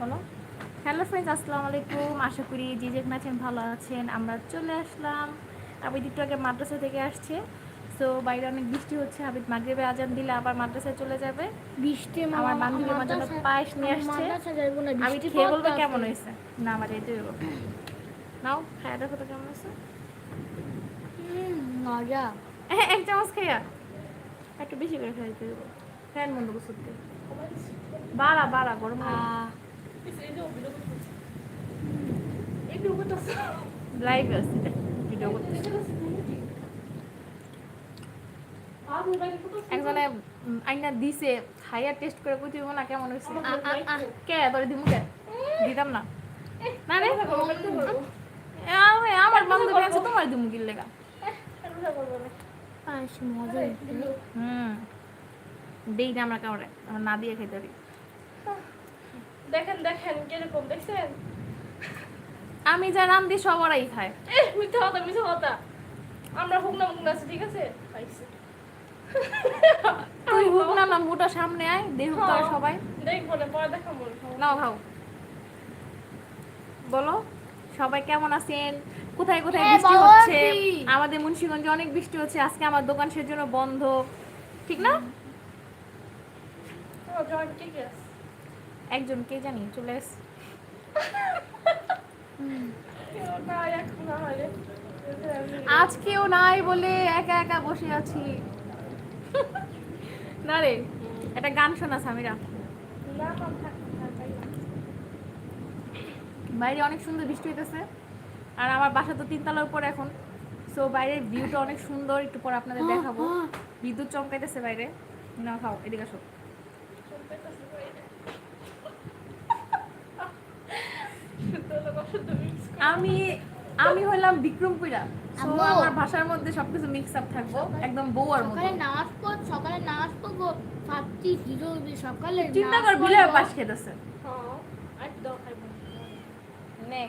বলো। Hello friends আসসালামু আলাইকুম। আশা করি যে যেখানে আছেন ভালো আছেন। আমরা চলে আসলাম আবিদ একটু আগে মাদ্রাসা থেকে আসছে। তো বাইরে অনেক বৃষ্টি হচ্ছে। আবিদ মাগরিবে আজান দিলে আবার মাদ্রাসায় চলে যাবে। বৃষ্টি আমার বান্ধবী আমার জন্য পায়েস নিয়ে আসছে। আমি খেয়ে বলব কেমন হয়েছে? না আমার এই দেবো নাও খায়া দেখো তো কেমন হয়েছে। মজা। হ্যাঁ এক চামচ খাইয়া। একটু বেশি করে খাইতে দেবো ফ্যান বন্ধ করতে বাড়া বাড়া গরম লাইভ আছে ভিডিও করতে একজনে আইনা দিছে খাইয়া টেস্ট করে কই না কেমন হয়েছে কে? তোর দিমু কে? দিতাম না। না রে। আমার বান্ধবী আছে তোমার দিমু কি লেগা? হুম। দেই না আমরা কাউরে আমরা না দিয়ে খাইতে পারি। দেখেন দেখেন কীরকম দেখছেন? আমি যা রাম দিই সব ওরাই খায়। এ মিথ্যা কথা মিথ্যা কথা। আমরা হুকনা মুকনা আছি ঠিক আছে? পাইছি। তুই হুক না মুটা সামনে আয় দেহ তোরা সবাই। দেখব না পরে দেখাবো নাও খাও। বলো সবাই কেমন আছেন? কোথায় কোথায় হ্যাঁ, বৃষ্টি হচ্ছে? আমাদের মুন্সিগঞ্জে অনেক বৃষ্টি হচ্ছে। আজকে আমার দোকান সেজন্য বন্ধ। ঠিক না? ও জয়েন কে কে আছে। একজন কে জানি চলে এস কেউ না এখন আজকেও নাই বলে একা একা বসে আছি। না রে একটা গান শোনা সামিরা। বাইরে অনেক সুন্দর বৃষ্টি হইতেছে আর আমার বাসা তো তিনতলার উপর এখন। সো বাইরের ভিউটা অনেক সুন্দর একটু পর আপনাদের দেখাবো। বিদ্যুৎ চমকাইতেছে বাইরে। না খাও এদিকে আসো চল, পেটাছি করে এটা। শুদ্ধ লোক অশুদ্ধ mix করে। আমি আমি হলাম বিক্রমপুরা আমার ভাষার মধ্যে সবকিছু মিক্স আপ থাকব একদম মতো। সকালে নামাজ পড় সকালে নামাজ পড়ব ভাবছি জিরো সকালে চিন্তা কর। পাশ খেতেছে। হ্যাঁ, একদম খাইবো। নে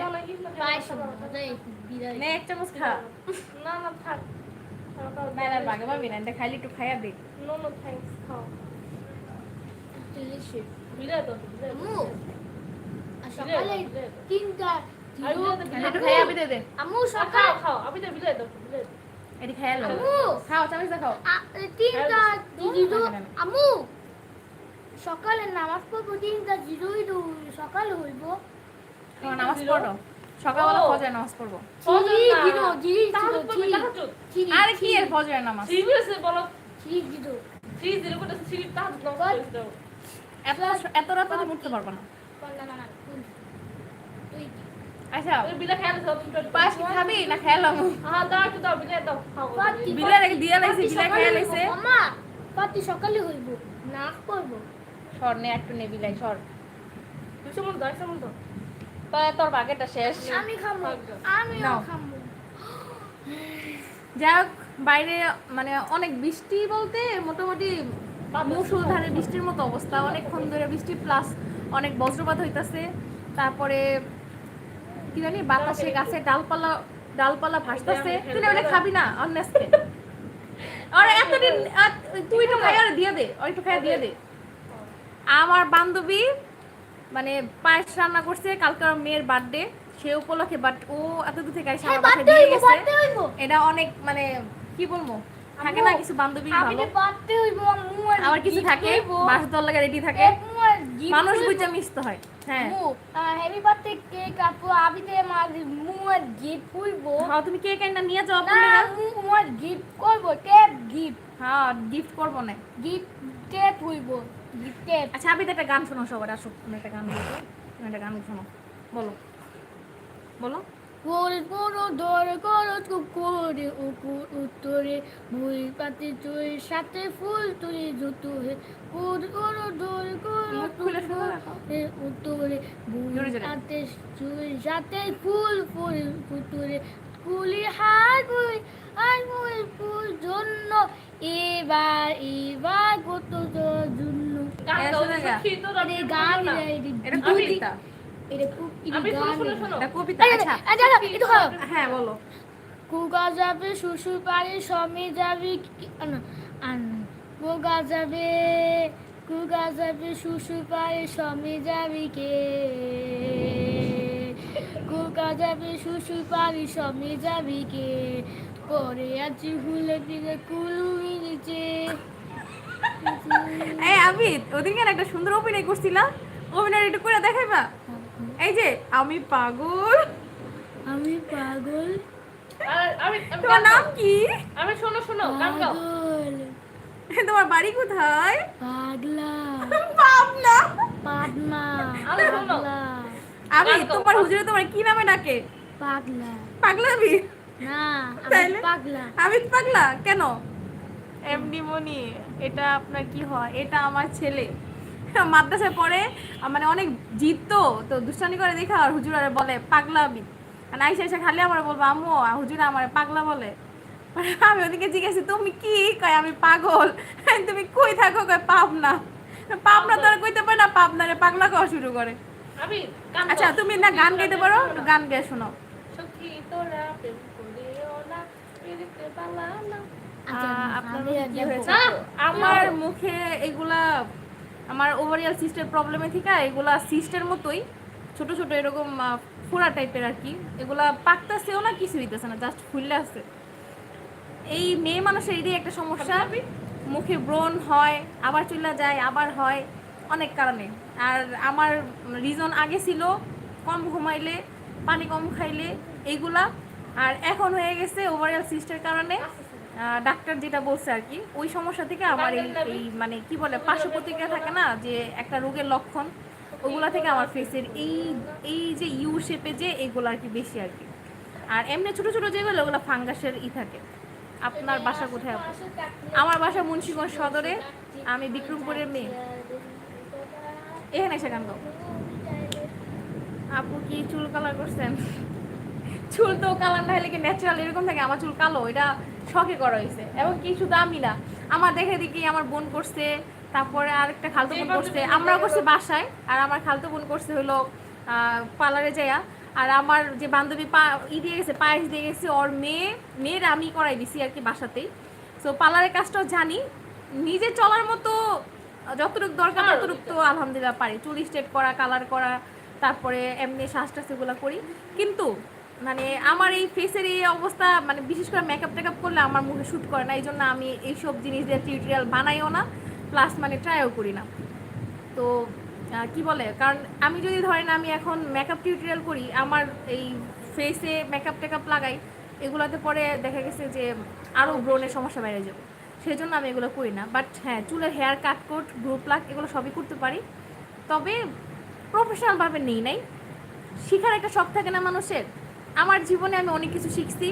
না না পায়েস খাইবো, মজা বিড়াল। নে এক চামচ খা। না না থাক। না না বাগে পাবি না এটা খাইলে একটু খাইয়া দে। নো নো থ্যাঙ্কস খাও। Delicious। বিলে দাও বিলে আম্মু দাও আর সকালে তিনটা আম্মু খাও আমি তো বিলে দাও বিলে এটি খাও চামচ তিনটা হ্যাঁ, জিরো। আম্মু নামাজ পড়ব তিনটা জিরোই সকালে হইব নামাজ পড়ো সকালবেলা। নামাজ পড়ব আরে কি এর ফজরের নামাজ বলো এত এত রাতে উঠতে পারব না আচ্ছা বিলে খেয়াল দাও তুমি কি খাবি? না খেলাম হ্যাঁ দাও একটু দাও বিলে দাও খাও রেখে দিয়ে লাইছে পাতি বিলে খেয়ে হইবো। লাইছে মামা পাতি সকালে হইব না করব। সর নে একটু নে বিলাই সর। দাও দাও। তোর শেষ। আমি খাব। খাব। যাক বাইরে মানে অনেক বৃষ্টি বলতে মোটামুটি মুসুলধারে বৃষ্টির মতো অবস্থা। অনেকক্ষণ ধরে বৃষ্টি প্লাস অনেক বজ্রপাত হইতাছে। তারপরে কি জানি বাতাসে গাছে ডালপালা ডালপালা ভাসতেছে তুই ওটা খাবি না আর এতদিন তুই খাই আর দিয়ে দে খাই দিয়ে দে। আমার বান্ধবী মানে পায়েস রান্না করছে কালকে আমার মেয়ের বার্থডে সে উপলক্ষে বাট ও এত দূর থেকে এসে আমার দিয়ে গেছে। এটা অনেক মানে কি বলব থাকে না কিছু বান্ধবী ভালো। আবার কিছু থাকে। বাস দল লাগে রেডি থাকে। মানুষ। বুঝে মিশতে হয় হ্যাঁ। হ্যাপি বার্থডে কেক আপু আবিতে মা মু গিফট হইব হ্যাঁ তুমি কেক কেনটা নিয়ে যাও না বললে না মু আর গিফট করব টেপ গিফট হ্যাঁ গিফট করব না। গিফট টেপ হইব গিফট টেপ আচ্ছা আমি তো একটা গান শোনো সবার আসো একটা গান বলো তুমি একটা গান শোনো বলো। বলো। ফুল পুরো ধরে করো উপর উত্তরে ভুই পাতে চুই সাথে ফুল তুলি জুতো হে। ফুল পুরো ধরে করো। এ উত্তরে জোরে। পাতে চুই সাথে ফুল ফুল উত্তরে ফুলি হার ভুই আর ফুল ফুল জন্য এবার এবার কত জন্য। গান এটা খুব হ্যাঁ বলো। কুকা যাবে শ্বশুর বাড়ি স্বামী যাবে যাবে কুকা যাবে শুশু পারে সমে যাবি কে? কুকা যাবে শুশু পারে সমে যাবি কে? পরে আছি ভুলে ফিরে কুলুমি নিচে এই আমি ওদিনকে না একটা সুন্দর অভিনয় করছিলাম। অভিনয় একটু করে দেখাইবা? এই যে আমি পাগল। আমি পাগল। তোমার নাম কি? আমি শোনো শোনো গান গাও। তোমার বাড়ি কোথায়? পাগলা। পাবনা। পাদমা আমি শোনো। আমি তোমার হুজুরে তোমার কি নামে ডাকে? পাগলা। না আমি পাগলা। আমি পাগলা? কেন? এমনি মনি এটা আপনার কি হয়? এটা আমার ছেলে। মাদ্রাসায় পড়ে মানে অনেক জিত তো তো দুষ্টানি করে দেখা আর হুজুর আরে বলে পাগলা আমি আর আইসা এসে খালি আমার বলব আম্মু আর হুজুর আমার পাগলা বলে। আমি ওদিকে জিজ্ঞাসি তুমি কি? কয় আমি পাগল। তুমি কই থাকো? কয় পাবনা। পাবনা তো আর কইতে পারে না পাবনারে পাগলা খাওয়া শুরু করে। আচ্ছা তুমি না গান গাইতে পারো? গান গেয়ে শোনো। আচ্ছা, আমার মুখে এগুলা আমার ওভারিয়াল সিস্টের প্রবলেমে থেকে এগুলা সিস্টের মতোই, ছোট ছোট এরকম ফোড়া টাইপের আর কি এগুলা পাকতেছেও না কিছু হইতেছে না জাস্ট ফুললে আছে। এই মেয়ে মানুষের এটাই একটা সমস্যা, মুখে ব্রণ হয়, আবার চলে যায়, আবার হয়, অনেক কারণে। আর আমার রিজন আগে ছিল, কম ঘুমাইলে, পানি কম খাইলে এইগুলা আর এখন হয়ে গেছে ওভারঅল সিস্টের কারণে। ডাক্তার যেটা বলছে আর কি, ওই সমস্যা থেকে আমার এই মানে কি বলে পার্শ্ব প্রতিক্রিয়া থাকে না, যে একটা রোগের লক্ষণ, ওগুলা থেকে আমার ফেসের এই এই যে ইউ শেপে যে এগুলো আর কি বেশি আর কি। আর এমনি ছোট ছোট যেগুলো ওগুলো ফাঙ্গাসের ই থাকে। আপনার বাসা কোথায় আমার বাসা মুন্সিগঞ্জ সদরে, আমি বিক্রমপুরের মেয়ে। এখানে গান গাও। আপু কি চুল কালার করছেন? চুল তো কালার না হলে কি ন্যাচারাল এরকম থাকে? আমার চুল কালো, এটা শখে করা হয়েছে এবং কি শুধু আমি না। আমার দেখে দেখি আমার বোন করছে তারপরে আরেকটা খালতো বোন করছে। আমরাও করছি বাসায় আর আমার খালতো বোন করছে হলো পার্লারে যাইয়া। আর আমার যে বান্ধবী পা ই দিয়ে গেছে পায়েস দিয়ে গেছে ওর মেয়ে মেয়ের আমি করাই দিছি আর কি বাসাতেই। সো পার্লারের কাজটাও জানি। নিজে চলার মতো যতটুকু দরকার ততটুকু তো আলহামদুলিল্লাহ পারি। চুল স্ট্রেট করা কালার করা তারপরে এমনি শ্বাস টাস এগুলো করি। কিন্তু মানে আমার এই ফেসের এই অবস্থা মানে বিশেষ করে মেকআপ টেকআপ করলে আমার মুখে শ্যুট করে না এই জন্য আমি এইসব জিনিস দিয়ে টিউটোরিয়াল বানাইও না প্লাস মানে ট্রাইও করি না। তো কি বলে? কারণ আমি যদি ধরেন আমি এখন মেকআপ টিউটোরিয়াল করি, আমার এই ফেসে মেকআপ টেকআপ লাগাই, এগুলোতে পরে দেখা গেছে যে আরও ব্রণের সমস্যা বেড়ে যাবে। সেই জন্য আমি এগুলো করি না। বাট হ্যাঁ চুলের হেয়ার কাট কোট গ্রো প্লাক এগুলো সবই করতে পারি। তবে প্রফেশনালভাবে নেই নাই। শিখার একটা শখ থাকে না মানুষের। আমার জীবনে আমি অনেক কিছু শিখছি।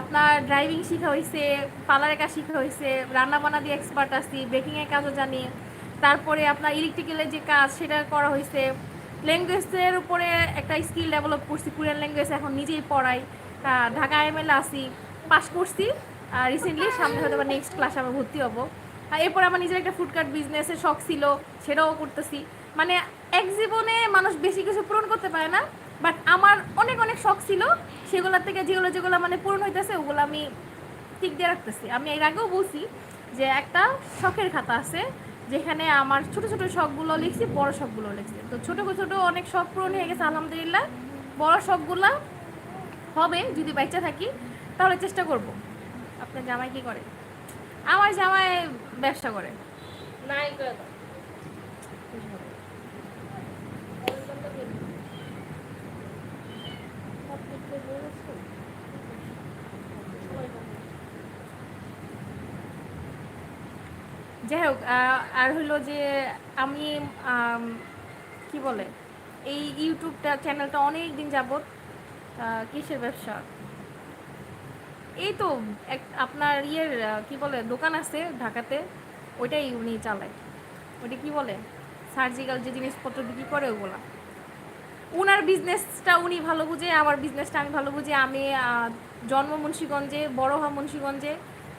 আপনার ড্রাইভিং শেখা হয়েছে পার্লারের কাজ শেখা হয়েছে রান্না বান্না দিয়ে এক্সপার্ট আছি বেকিংয়ের কাজও জানি। তারপরে আপনার ইলেকট্রিক্যালের যে কাজ, সেটা করা হয়েছে ল্যাঙ্গুয়েজের উপরে একটা স্কিল ডেভেলপ করছি কোরিয়ান ল্যাঙ্গুয়েজ এখন নিজেই পড়াই। ঢাকা এমএল আসি পাস করছি। রিসেন্টলি সামনে হয়তো বা নেক্সট ক্লাসে আবার ভর্তি হব। এরপর আমার নিজের একটা ফুডকার্ট বিজনেসের শখ ছিল, সেটাও করতেছি। মানে এক জীবনে মানুষ বেশি কিছু পূরণ করতে পারে না। বাট আমার অনেক অনেক শখ ছিল। সেগুলোর থেকে যেগুলো যেগুলো মানে পূরণ হইতেছে, ওগুলো আমি ঠিক দিয়ে রাখতেছি। আমি এর আগেও বলছি যে একটা শখের খাতা আছে, যেখানে আমার ছোট ছোট শখগুলো লিখছি, বড় শখগুলো লিখছি। তো ছোট ছোট অনেক শখ পূরণ হয়ে গেছে, আলহামদুলিল্লাহ। বড় শখগুলা হবে, যদি বাচ্চা থাকি, তাহলে চেষ্টা করব। আপনার জামাই কি করে? আমার জামাই ব্যবসা করে। নাই করে। যাই হোক আর হলো যে আমি কি বলে এই ইউটিউবটা চ্যানেলটা অনেক দিন আহ, কিসের ব্যবসা? এই তো এক আপনার ইয়ের কি বলে দোকান আছে ঢাকাতে ওইটাই উনি চালায়। ওইটা কি বলে সার্জিক্যাল যে জিনিসপত্র বিক্রি করে ওগুলা। উনার বিজনেসটা উনি ভালো বুঝে আমার বিজনেসটা আমি ভালো বুঝি আমি জন্ম মুন্সীগঞ্জে বড় হওয়া মুন্সীগঞ্জে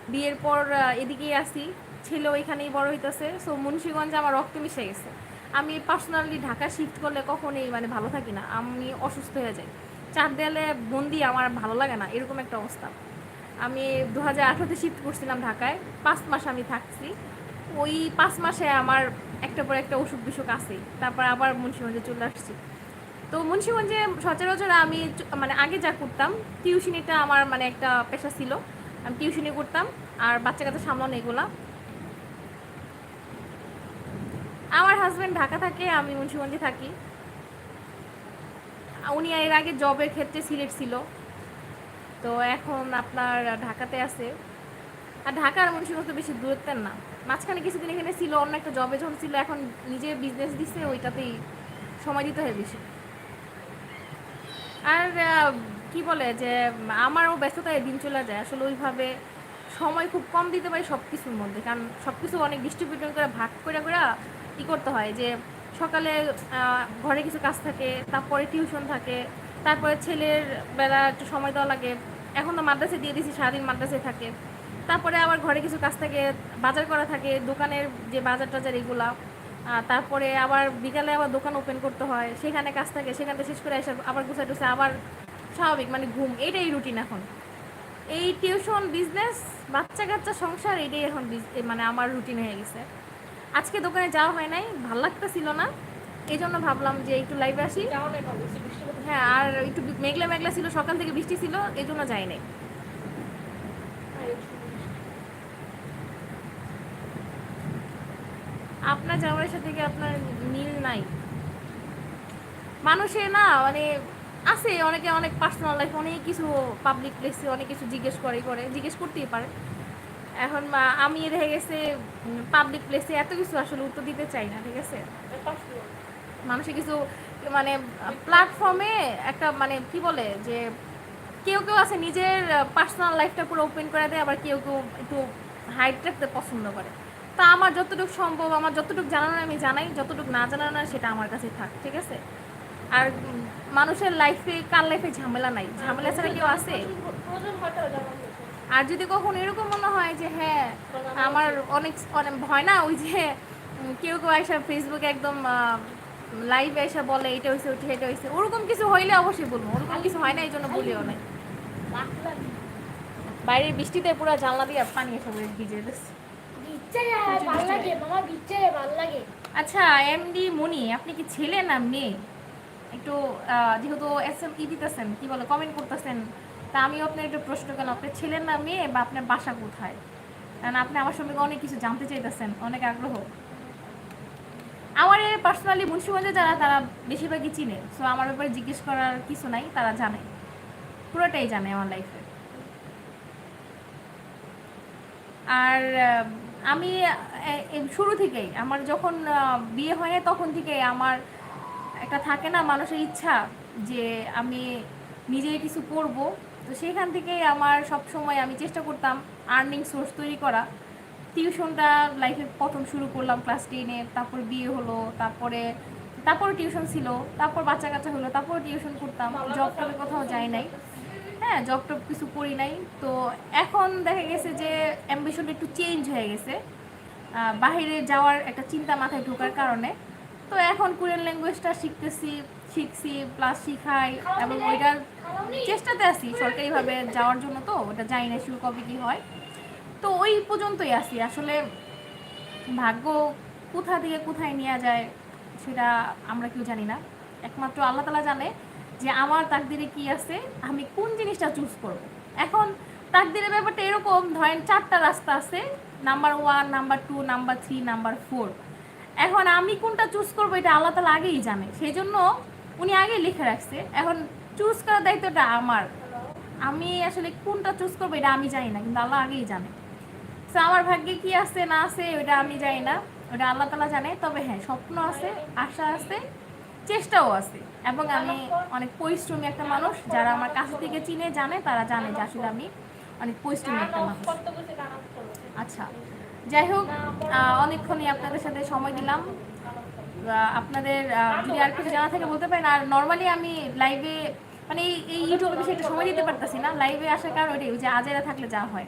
বিয়ের পর এদিকেই আসি ছেলে ওইখানেই বড় হইতেছে। সো মুন্সিগঞ্জে আমার রক্ত মিশে গেছে। আমি পার্সোনালি ঢাকা শিফট করলে কখনোই মানে ভালো থাকি না। আমি অসুস্থ হয়ে যাই। চার দেয়ালে বন্দি আমার ভালো লাগে না। এরকম একটা অবস্থা। আমি দু হাজার আঠারোতে শিফট করছিলাম ঢাকায়। পাঁচ মাস আমি থাকছি। ওই পাঁচ মাসে আমার একটা পর একটা অসুখ বিসুখ আছে তারপর আবার মুন্সিগঞ্জে চলে আসছি। তো মুন্সিগঞ্জে সচরাচর আমি মানে আগে যা করতাম, টিউশনিটা আমার মানে একটা পেশা ছিল। আমি টিউশনি করতাম। আর বাচ্চা কাচ্চা সামলানো এগুলা। আমার হাজব্যান্ড ঢাকা থাকে, আমি মুন্সিগঞ্জে থাকি। উনি এর আগে জবের ক্ষেত্রে সিলেট ছিল। তো এখন আপনার ঢাকাতে আছে। আর ঢাকা আর মুন্সিগঞ্জ তো বেশি দূরত্বের না। মাঝখানে কিছুদিন এখানে ছিল, অন্য একটা জবে যখন ছিল, এখন নিজে বিজনেস দিচ্ছে ওইটাতেই সময় দিতে হয় বেশি। আর কি বলে যে, আমারও ব্যস্ততায় দিন চলে যায়। আসলে ওইভাবে সময় খুব কম দিতে পারি সব কিছুর মধ্যে। কারণ সব কিছু অনেক ডিস্ট্রিবিউশন করে, ভাগ করে করে ই করতে হয় যে সকালে ঘরে কিছু কাজ থাকে, তারপরে টিউশন থাকে, তারপরে ছেলের বেলা একটু সময় দেওয়া লাগে। এখন তো মাদ্রাসে দিয়ে দিয়েছি, সারাদিন মাদ্রাসায় থাকে। তারপরে আবার ঘরে কিছু কাজ থাকে, বাজার করা থাকে, দোকানের যে বাজার টাজার এগুলা। তারপরে আবার বিকালে আবার দোকান ওপেন করতে হয়, সেখানে কাজ থাকে সেখানটা শেষ করে এসে আবার গুছাই টুসে আবার স্বাভাবিক মানে ঘুম এটাই রুটিন এখন। এই টিউশন বিজনেস বাচ্চা কাচ্চা সংসার এটাই এখন মানে আমার রুটিন হয়ে গেছে। আজকে দোকানে যাওয়া হয় নাই ভালো লাগতেছিল না। এই জন্য ভাবলাম যে একটু লাইভে আসি। হ্যাঁ আর একটু মেঘলা মেঘলা ছিল সকাল থেকে বৃষ্টি ছিল এই জন্য যাই নাই। আপনার জামাইয়ের সাথে কি আপনার মিল নাই? মানুষে না মানে আছে অনেকে অনেক পার্সোনাল লাইফ অনেক কিছু পাবলিক প্লেসে অনেক কিছু জিজ্ঞেস করে করে জিজ্ঞেস করতেই পারে। এখন মা- আমি দেখে গেছে পাবলিক প্লেসে এত কিছু আসলে উত্তর দিতে চাই না, ঠিক আছে? মানুষের কিছু মানে প্ল্যাটফর্মে একটা মানে কি বলে যে, কেউ কেউ আছে নিজের পার্সোনাল লাইফটা পুরো ওপেন করে দেয়, আবার কেউ কেউ একটু হাইট রাখতে পছন্দ করে। তা আমার যতটুকু সম্ভব, আমার যতটুকু জানানো আমি জানাই, যতটুকু না জানানো সেটা আমার কাছে থাক, ঠিক আছে? আর মানুষের লাইফে কার লাইফে ঝামেলা নাই? ঝামেলা ছাড়া কেউ আছে? আর যদি কখনো এরকম মনে হয় যে হ্যাঁ আমার অনেক অনেক ভয় না? ওই যে কেউ কেউ এসে ফেসবুকে একদম লাইভে এসে বলে এটা হয়েছে ওটা এটা হয়েছে ওরকম কিছু হইলে অবশ্যই বলব। ওরকম কিছু হয় না এই জন্য বলিও নাই বাটলা বাইরে বৃষ্টিতে পুরো জানলা দিয়ে পানি এসে ভিজে গেছে। ভালো লাগে মামা বিচ্ছে ভালো লাগে। আচ্ছা এমডি মনি আপনি কি ছেলে না মেয়ে? একটু যেহেতু এস এম ই দিতেছেন কি বলে কমেন্ট করতেছেন। তা আমিও আপনার একটু প্রশ্ন করলাম আপনার ছেলের না মেয়ে বা আপনার বাসা কোথায়? কারণ আপনি আমার সম্পর্কে অনেক কিছু জানতে চাইতেছেন, অনেক আগ্রহ। আমার পার্সোনালি মুন্সিগঞ্জে যারা, তারা বেশিরভাগই চিনে। সো আমার ব্যাপারে জিজ্ঞেস করার কিছু নাই, তারা জানে। পুরোটাই জানে আমার লাইফে আর আমি শুরু থেকেই, আমার যখন বিয়ে হয় তখন থেকেই আমার একটা থাকে না মানুষের ইচ্ছা যে আমি নিজে কিছু করব। তো সেইখান থেকেই আমার সব সময় আমি চেষ্টা করতাম আর্নিং সোর্স তৈরি করা। টিউশনটা লাইফে প্রথম শুরু করলাম ক্লাস টেনে তারপর বিয়ে হলো, তারপরে, তারপর টিউশন ছিল, তারপর বাচ্চা কাচ্চা হলো, তারপর টিউশন করতাম। জব টবে কোথাও যাই নাই। হ্যাঁ জব টব কিছু করি নাই। তো এখন দেখা গেছে যে অ্যাম্বিশনটা একটু চেঞ্জ হয়ে গেছে। বাইরে যাওয়ার একটা চিন্তা মাথায় ঢোকার কারণে। তো এখন কোরিয়ান ল্যাঙ্গুয়েজটা শিখতেছি। শিখছি প্লাস শিখাই এবং ওইটার চেষ্টাতে আছি সরকারিভাবে যাওয়ার জন্য তো, ওটা জানি না শুরু কবে কি হয়। তো ওই পর্যন্তই আসি আসলে ভাগ্য কোথা থেকে কোথায় নেওয়া যায় সেটা আমরা কেউ জানি না। একমাত্র আল্লাহ তালা জানে যে আমার তাকদিরে কি আছে, আমি কোন জিনিসটা চুজ করব। এখন তাকদিরের ব্যাপারটা এরকম, ধরেন চারটা রাস্তা আছে number one number two number three number four এখন আমি কোনটা চুজ করব এটা আল্লাহ তালা আগেই জানে। সেই জন্য উনি আগেই লিখে রাখছে। এখন চুজ করার দায়িত্বটা আমার। আমি আসলে কোনটা চুজ করব এটা আমি জানি না, কিন্তু আল্লাহ আগেই জানে। তো আমার ভাগ্যে কি আছে, না আছে ওটা আমি জানি না। ওটা আল্লাহ তালা জানে। তবে হ্যাঁ স্বপ্ন আছে, আশা আছে, চেষ্টাও আছে। এবং আমি অনেক পরিশ্রমী একটা মানুষ। যারা আমার কাছ থেকে চিনে, জানে, তারা জানে যে আসলে আমি অনেক পরিশ্রমী একটা মানুষ। আচ্ছা যাই হোক অনেকক্ষণই আপনাদের সাথে সময় দিলাম। আপনাদের যদি আর কিছু জানা থাকে বলতে পারেন। আর নর্মালি আমি লাইভে মানে এই ইউটিউবে বেশি একটু সময় দিতে পারতেছি না। লাইভে আসার কারণ ওইটাই যে আজেরা থাকলে যা হয়।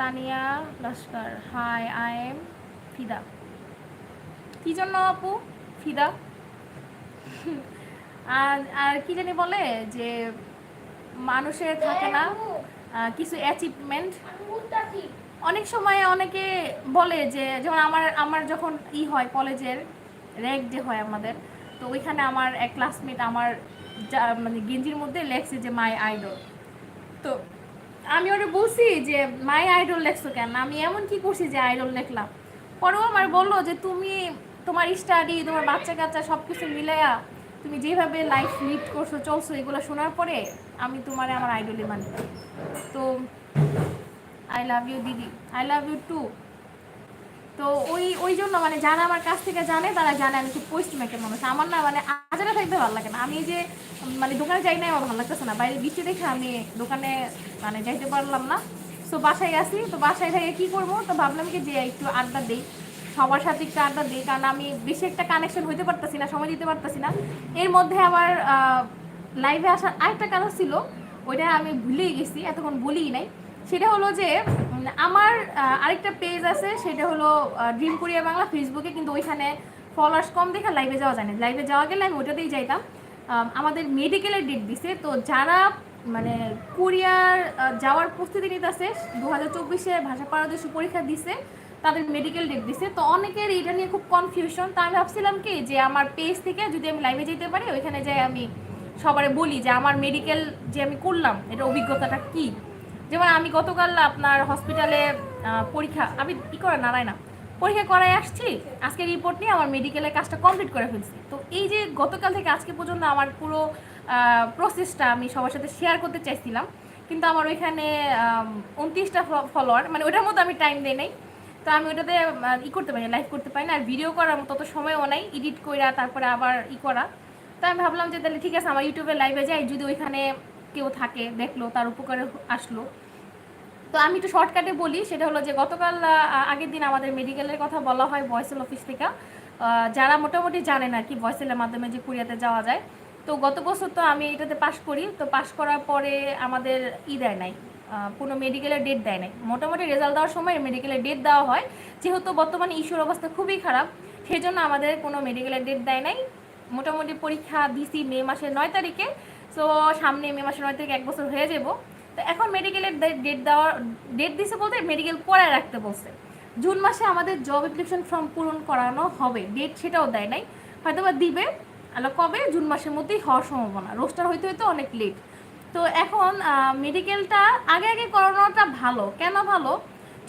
Tania Laskar hi I am Fida. কি জন্য আপু? ফিদা? আর আর কি জানি বলে যে মানুষের থাকে না কিছু অ্যাচিভমেন্ট অনেক সময় অনেকে বলে যে, যেমন আমার আমার যখন ই হয় কলেজের র্যাক ডে হয় আমাদের, তো ওইখানে আমার এক ক্লাসমেট আমার যা- মানে গেঞ্জির মধ্যে লেখছে যে মাই আইডল তো আমি ওটা বলছি যে মাই আইডল লেখছো কেন? আমি এমন কি করছি যে আইডল লেখলাম? পরেও আমার বলল যে, তুমি তোমার স্টাডি তোমার বাচ্চা কাচ্চা সব কিছু মিলাইয়া তুমি যেভাবে লাইফ লিড করছ, চলছো, এগুলো শোনার পরে আমি তোমার আমার আইডলই মানি। তো আই লাভ ইউ দিদি। আই লাভ ইউ টু তো ওই ওই জন্য মানে যারা আমার কাছ থেকে জানে, তারা জানে আমি খুব পোস্ট মেকের মানুষ। আমার না মানে আজারা থাকতে ভালো লাগে না। আমি যে মানে দোকানে যাই না আমার ভালো লাগতেছে না। বাইরে বৃষ্টি দেখে আমি দোকানে মানে যাইতে পারলাম না। তো বাসায় গেছি তো বাসায় থেকে কি করব? তো ভাবলাম কি যে একটু আড্ডা দিই। সবার সাথে একটু আড্ডা দিই, কারণ আমি বেশি একটা কানেকশন হইতে পারতেছি না, সময় দিতে পারতেছি না। এর মধ্যে আবার লাইভে আসার আরেকটা কারণ ছিল, ওইটা আমি ভুলেই গেছি, এতক্ষণ বলিই নাই। সেটা হলো যে আমার আরেকটা পেজ আছে, সেটা হলো ড্রিম কোরিয়া বাংলা ফেসবুকে কিন্তু ওইখানে ফলোয়ার্স কম দেখে লাইভে যাওয়া যায় না। লাইভে যাওয়া গেলে আমি ওটাতেই যাইতাম। আমাদের মেডিকেলের ডেট দিছে, তো যারা মানে কোরিয়ার যাওয়ার প্রস্তুতি নিতেছে দু হাজার চব্বিশে ভাষা পারদর্শী পরীক্ষা দিছে, তাদের মেডিকেল ডেট দিছে, তো অনেকের এটা নিয়ে খুব কনফিউশন তো আমি ভাবছিলাম কি, যে আমার পেজ থেকে যদি আমি লাইভে যেতে পারি, ওইখানে যাই আমি সবারে বলি যে, আমার মেডিকেল যে আমি করলাম এটা অভিজ্ঞতাটা কী? যেমন আমি গতকাল আপনার হসপিটালে পরীক্ষা, আমি কি করে নারায় না? পরীক্ষা করাই আসছি, আজকে রিপোর্ট নিয়ে আমার মেডিকেলের কাজটা কমপ্লিট করে ফেলছি। তো এই যে গতকাল থেকে আজকে পর্যন্ত আমার পুরো প্রসেসটা আমি সবার সাথে শেয়ার করতে চাইছিলাম। কিন্তু আমার ওইখানে উনত্রিশটা ফলোয়ার মানে ওটার মতো আমি টাইম দেই নাই। তো আমি ওটাতে ই করতে পারি লাইভ করতে পারি না আর ভিডিও করার মতো তত সময়ও নাই এডিট কইরা তারপরে আবার ই করা। তো আমি ভাবলাম যে তাহলে ঠিক আছে, আমার ইউটিউবে লাইভে যাই, যদি ওইখানে কেউ থাকে, দেখল, তার উপকারে আসলো। তো আমি একটু শর্টকাটে বলি, সেটা হলো যে গতকাল আগের দিন আমাদের মেডিকেলের কথা বলা হয় ভয়েসেল অফিস থেকে। যারা মোটামুটি জানেন আর কি ভয়েসেলের মাধ্যমে যে কুরিয়াতে যাওয়া যায়। তো গত বছর তো আমি এটাতে পাশ করি, তো পাশ করার পরে আমাদের ই দেয় নাই। কোনো মেডিকেলের ডেট দেয় নাই। মোটামুটি রেজাল্ট দেওয়ার সময় মেডিকেলের ডেট দেওয়া হয়। যেহেতু বর্তমানে ইস্যুর অবস্থা খুবই খারাপ সেই জন্য আমাদের কোনো মেডিকেলের ডেট দেয় নাই। মোটামুটি পরীক্ষা দিছি মে মাসের নয় তারিখে। তো সামনে মে মাসের নয় থেকে এক বছর হয়ে যাব। তো এখন মেডিকেলের ডেট দেওয়ার ডেট দিছে বলতে মেডিকেল করায় রাখতে বলছে। জুন মাসে আমাদের জব অ্যাপ্লিকেশন ফর্ম পূরণ করানো হবে। ডেট সেটাও দেয় নাই। হয়তো বা দিবে, আলো কবে? জুন মাসের মধ্যেই হওয়ার সম্ভাবনা। রোস্টার হইতে হইতে অনেক লেট তো এখন মেডিকেলটা আগে আগে করানোটা ভালো। কেন ভালো?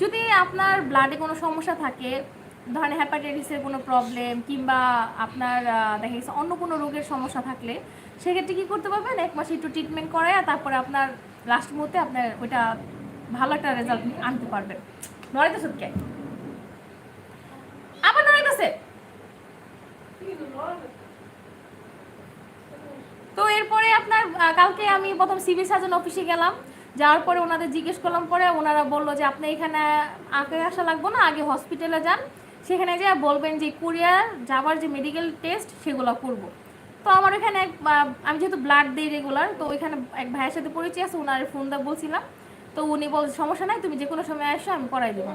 যদি আপনার ব্লাডে কোনো সমস্যা থাকে, ধরেন হ্যাপাটাইটিসের কোনো প্রবলেম কিংবা আপনার দেখা গেছে অন্য কোনো রোগের সমস্যা থাকলে সেক্ষেত্রে কী করতে পারবেন? এক মাসে একটু ট্রিটমেন্ট করায় তারপরে আপনার লাস্ট মুহূর্তে আপনার ওইটা ভালো একটা রেজাল্ট আনতে পারবেন। নড়াইতেছে কে? আবার নড়াইতেছে? তো এরপরে আপনার কালকে আমি প্রথম সিভিল সার্জন অফিসে গেলাম। যাওয়ার পরে ওনাদের জিজ্ঞেস করলাম পরে, ওনারা বলল যে, আপনি এখানে আগে আসা লাগবো না? আগে হসপিটালে যান। সেখানে যা বলবেন যে কুরিয়ার যাবার যে মেডিকেল টেস্ট সেগুলো করব। তো আমার এখানে এক, আমি যেহেতু ব্লাড দিই রেগুলার তো ওইখানে এক ভাইয়ের সাথে পরিচয় আছে ওনার ফোন দা বলছিলাম। তো উনি বল সমস্যা নাই তুমি যে কোনো সময় আসো আমি করাই দেবো।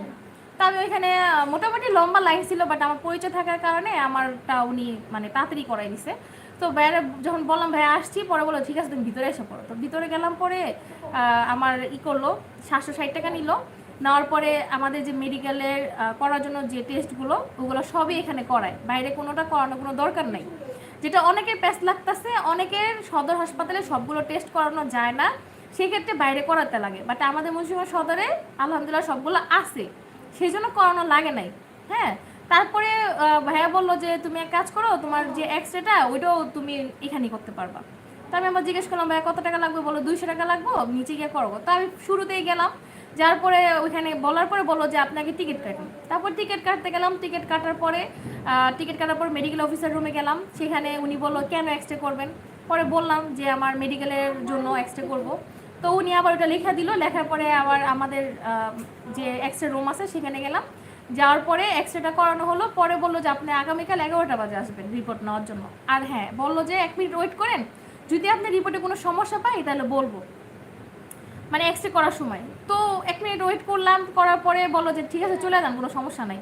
তো আমি ওইখানে মোটামুটি লম্বা লাইন ছিল বাট আমার পরিচয় থাকার কারণে আমারটা উনি মানে তাড়াতাড়ি করাই দিছে। তো ভাইয়ারা যখন বললাম ভাইয়া আসছি। পরে বলো ঠিক আছে তুমি ভিতরে এসে পড়ো। তো ভিতরে গেলাম পরে আমার ই করল সাতশো ষাট টাকা নিল। নেওয়ার পরে আমাদের যে মেডিকেলের করার জন্য যে টেস্টগুলো ওগুলো সবই এখানে করায়। বাইরে কোনোটা করানোর কোনো দরকার নাই। যেটা অনেকের প্যাস লাগতেছে, অনেকের সদর হাসপাতালে সবগুলো টেস্ট করানো যায় না, সেক্ষেত্রে বাইরে করাতে লাগে। বাট আমাদের মুন্সিগঞ্জ সদরে আলহামদুলিল্লাহ সবগুলো আছে সেই জন্য করানো লাগে নাই। হ্যাঁ? তারপরে ভাইয়া বলল যে, তুমি এক কাজ করো, তোমার যে এক্সরেটা ওইটাও তুমি এখানেই করতে পারবা। তো আমি আবার জিজ্ঞেস করলাম, ভাইয়া, কত টাকা লাগবে? বলো দুইশো টাকা লাগবে, নিচে গিয়ে করব। তো আমি শুরুতেই গেলাম যার পরে ওইখানে বলার পরে বলল যে আপনাকে টিকিট কাটুন তারপর টিকিট কাটতে গেলাম, টিকিট কাটার পরে টিকিট কাটার পর মেডিকেল অফিসার রুমে গেলাম। সেখানে উনি বলল, কেন এক্সরে করবেন? পরে বললাম যে, আমার মেডিকেলের জন্য এক্সরে করব। তো উনি আবার ওটা লেখা দিল। লেখার পরে আবার আমাদের যে এক্সরে রুম আছে, সেখানে গেলাম। যাওয়ার পরে এক্সরেটা করানো হলো। পরে বলল যে, আপনি আগামীকাল এগারোটা বাজে আসবেন রিপোর্ট নেওয়ার জন্য। আর হ্যাঁ বলল যে, এক মিনিট ওয়েট করেন। যদি আপনি রিপোর্টে কোনো সমস্যা পাই তাহলে বলব। মানে এক্সরে করার সময়। তো এক মিনিট ওয়েট করলাম, করার পরে বলো যে, ঠিক আছে, চলে যান, কোনো সমস্যা নাই।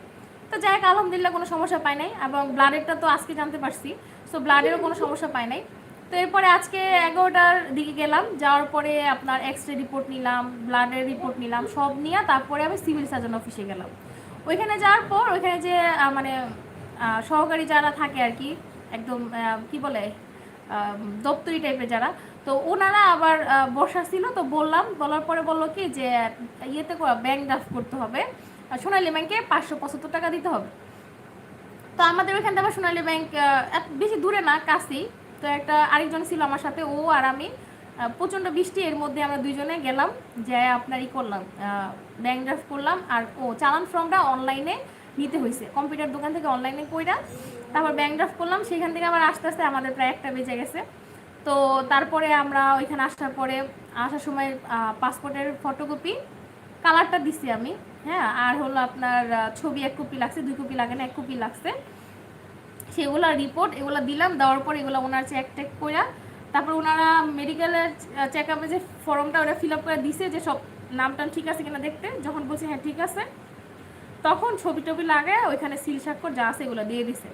তো যাই হোক, আলহামদুলিল্লাহ কোনো সমস্যা পাই নাই এবং ব্লাডেরটা তো আজকে জানতে পারছি সো ব্লাডেরও কোনো সমস্যা পাই নাই। তো এরপরে আজকে এগারোটার দিকে গেলাম, যাওয়ার পরে আপনার এক্স রে রিপোর্ট নিলাম ব্লাডের রিপোর্ট নিলাম, সব নিয়ে তারপরে আমি সিভিল সার্জন অফিসে গেলাম। ওইখানে যাওয়ার পর, ওইখানে যে মানে সহকারী যারা থাকে আর কি, একদম কি বলে দপ্তরি টাইপের যারা তো ওনারা আবার বসা ছিল, তো বললাম, বলার পরে বলল কি যে, ইয়েতে ব্যাংক ড্রাফট করতে হবে। সোনালী ব্যাংকে পাঁচশো পঁচাত্তর টাকা দিতে হবে। তো আমাদের ওইখান থেকে আবার সোনালী ব্যাংক বেশি দূরে না, কাছেই। তো একটা আরেকজন ছিল আমার সাথে, ও আর আমি প্রচণ্ড বৃষ্টি, এর মধ্যে আমরা দুইজনে গেলাম যে আপনার ই করলাম ব্যাংক ড্রাফট করলাম। আর, ও, চালান ফর্মটা অনলাইনে নিতে হয়েছে কম্পিউটার দোকান থেকে অনলাইনে কইরা। তারপর ব্যাংক ড্রাফট করলাম, সেখান থেকে আবার আস্তে আস্তে আমাদের প্রায় একটা বেজে গেছে। তো তারপরে আমরা ওইখানে আসার পরে, আসার সময় পাসপোর্টের ফটোকপি কালারটা দিছি আমি হ্যাঁ? আর হলো আপনার ছবি এক কপি লাগছে, দুই কপি লাগে না, এক কপি লাগছে। সেগুলো রিপোর্ট এগুলো দিলাম, দেওয়ার পর এগুলো ওনার চেক টেক করে তারপর ওনারা মেডিকেলের চেক আপে যে ফর্মটা ওরা ফিল আপ করে দিছে যে সব নামটা ঠিক আছে কিনা দেখতে, যখন বলছে হ্যাঁ ঠিক আছে, তখন ছবি টবি লাগায় ওইখানে সিল স্বাক্ষর যা আছে এগুলো দিয়ে দিছে।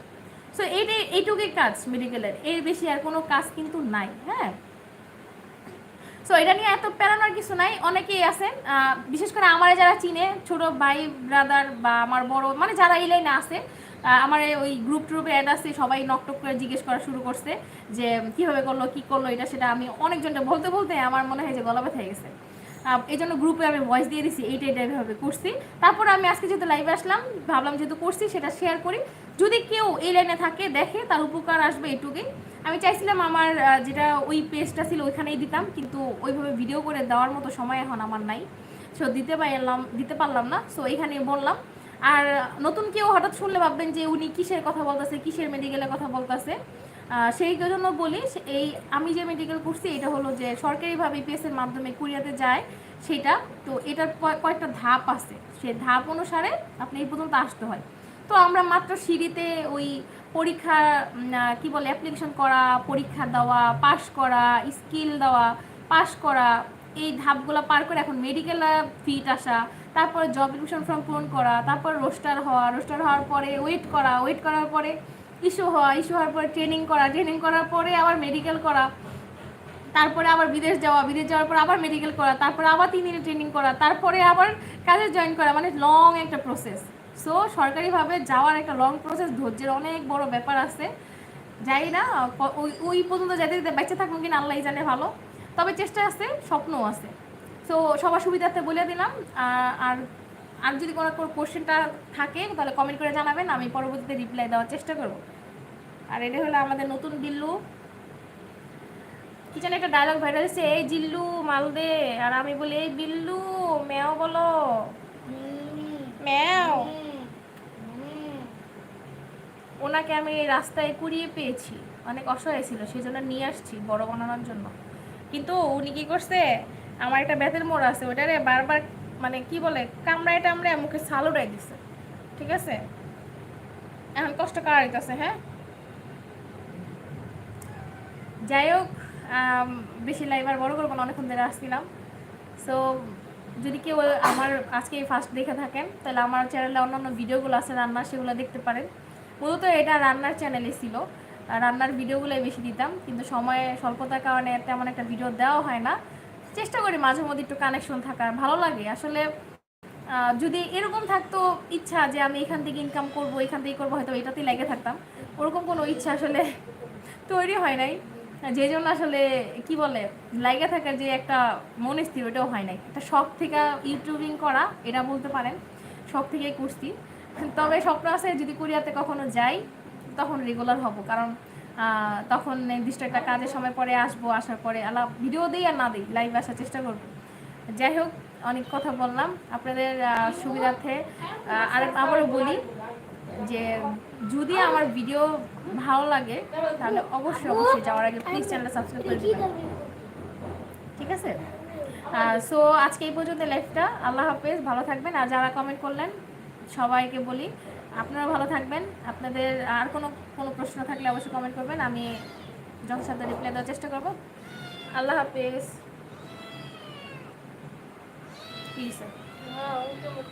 সো এইটাই এইটুকুই কাজ মেডিকেলের এর। বেশি আর কোনো কাজ কিন্তু নাই হ্যাঁ? সো এটা নিয়ে এত প্যারানোর কিছু নাই। অনেকেই আছেন বিশেষ করে আমার যারা চিনে, ছোট ভাই ব্রাদার বা আমার বড় মানে যারা এই লাইনে আছে আমার ওই গ্রুপ ট্রুপে অ্যাড আছে, সবাই নকটক করে জিজ্ঞেস করা শুরু করছে যে, কীভাবে করল, কি করল, এটা সেটা আমি অনেকজনটা বলতে বলতে আমার মনে হয় যে গলা ব্যথা গেছে। এই জন্য গ্রুপে আমি ভয়েস দিয়ে দিছি, এইটা এটা এভাবে করছি। তারপর আমি আজকে যেহেতু লাইভে আসলাম, ভাবলাম যেহেতু করছি, সেটা শেয়ার করি। যদি কেউ এই লাইনে থাকে, দেখে, তার উপকার আসবে এটুকুই আমি চাইছিলাম আমার যেটা ওই পেজটা ছিল, ওইখানেই দিতাম, কিন্তু ওইভাবে ভিডিও করে দেওয়ার মতো সময় এখন আমার নাই। সো দিতে পারলাম দিতে পারলাম না সো এইখানে বললাম। আর নতুন কেউ হঠাৎ শুনলে ভাববেন যে উনি কিসের কথা বলতেছে, কিসের মেডিকেলের কথা বলতেছে। সেই জন্য বলি, এই আমি যে মেডিকেল করছি, এটা হলো যে সরকারিভাবে পিএসের মাধ্যমে কুরিয়াতে যায় সেটা। তো এটার কয়েকটা ধাপ আছে। সে ধাপ অনুসারে আপনি এই পর্যন্ত আসতে হয়। তো আমরা মাত্র সিঁড়িতে ওই পরীক্ষা কি বলে অ্যাপ্লিকেশন করা, পরীক্ষা দেওয়া পাশ করা স্কিল দেওয়া পাশ করা, এই ধাপগুলো পার করে এখন মেডিকেল ফিট আসা, তারপরে জব অ্যাপ্লিকেশন ফর্ম পূরণ করা, তারপর রোস্টার হওয়া রোস্টার হওয়ার পরে ওয়েট করা ওয়েট করার পরে ইস্যু হওয়া, ইস্যু হওয়ার পরে ট্রেনিং করা ট্রেনিং করার পরে আবার মেডিকেল করা। তারপরে আবার বিদেশ যাওয়া, বিদেশ যাওয়ার পর আবার মেডিকেল করা, তারপরে আবার তিন দিনের ট্রেনিং করা, তারপরে আবার কাজে জয়েন করা মানে লং একটা প্রসেস সো সরকারিভাবে যাওয়ার একটা লং প্রসেস ধৈর্যের অনেক বড় ব্যাপার আছে। যাই না ওই ওই পর্যন্ত যেতে যেতে বেঁচে থাকুন কিনা আল্লাহ জানে ভালো। তবে চেষ্টা আছে, স্বপ্নও আছে। সো সবার সুবিধার্থে বলে দিলাম আর আর যদি কোনো কোশ্চেনটা থাকে, তাহলে কমেন্ট করে জানাবেন, আমি পরবর্তীতে রিপ্লাই দেওয়ার চেষ্টা করব। আর এটা হলো আমাদের নতুন বিল্লু কি জানি একটা ডায়লগ ভাইরাল হচ্ছে এই জিল্লু, মালদে। আর আমি বলি, এই বিল্লু ম্যাও বলো। ম্যাও। ওনাকে আমি রাস্তায় কুড়িয়ে পেয়েছি। অনেক অসহায় ছিল সেই জন্য নিয়ে আসছি বড় বানানোর জন্য। কিন্তু উনি কি করছে, আমার একটা বেতের মোড় আছে, ওটারে বারবার মানে কি বলে, কামড়ায় টামড়ায় মুখে ছাল উড়াই দিছে। ঠিক আছে? এখন কষ্ট কার আছে হ্যাঁ? যাই হোক বেশি লাইভ আর বড় করব না, অনেকক্ষণ ধরে আসছিলাম। সো যদি কেউ আমার আজকে ফার্স্ট দেখে থাকেন, তাহলে আমার চ্যানেলে অন্যান্য ভিডিওগুলো আছে, রান্নার সেগুলো দেখতে পারেন। মূলত এটা রান্নার চ্যানেলে ছিল। রান্নার ভিডিওগুলোই বেশি দিতাম, কিন্তু সময়ে স্বল্পতার কারণে তেমন একটা ভিডিও দেওয়া হয় না। চেষ্টা করি মাঝে মধ্যে একটু কানেকশন থাকার, ভালো লাগে। আসলে যদি এরকম থাকতো ইচ্ছা যে আমি এখান থেকে ইনকাম করব, এখান থেকে করব, হয়তো এটাতেই লেগে থাকতাম। ওরকম কোনো ইচ্ছা আসলে তৈরি হয় নাই। যে জন্য আসলে, কি বলে লাইগা থাকার যে একটা মনে স্থির ওটাও হয় নাই। একটা শখ থেকে ইউটিউবিং করা, এটা বলতে পারেন, শখ থেকেই করছি। তবে স্বপ্ন আছে, যদি কোরিয়াতে কখনো যাই, তখন রেগুলার হব। কারণ তখন নির্দিষ্ট একটা কাজের সময় পরে আসব, আসার পরে আলা ভিডিও দিই আর না দিই লাইভ আসার চেষ্টা করব। যাই হোক, অনেক কথা বললাম। আপনাদের সুবিধার্থে আর আবারও বলি যে যদি আমার ভিডিও ভালো লাগে, তাহলে অবশ্যই অবশ্যই যাওয়ার আগে প্লিজ চ্যানেলটা সাবস্ক্রাইব করে দিবেন। ঠিক আছে? সো আজকে এই পর্যন্ত লাইফটা আল্লাহ হাফেজ, ভালো থাকবেন। আর যারা কমেন্ট করলেন, সবাইকে বলি আপনারা ভালো থাকবেন। আপনাদের আর কোনো কোনো প্রশ্ন থাকলে অবশ্যই কমেন্ট করবেন। আমি যথাসাধ্য রিপ্লাই দেওয়ার চেষ্টা করব। আল্লাহ হাফেজ। তো মুখ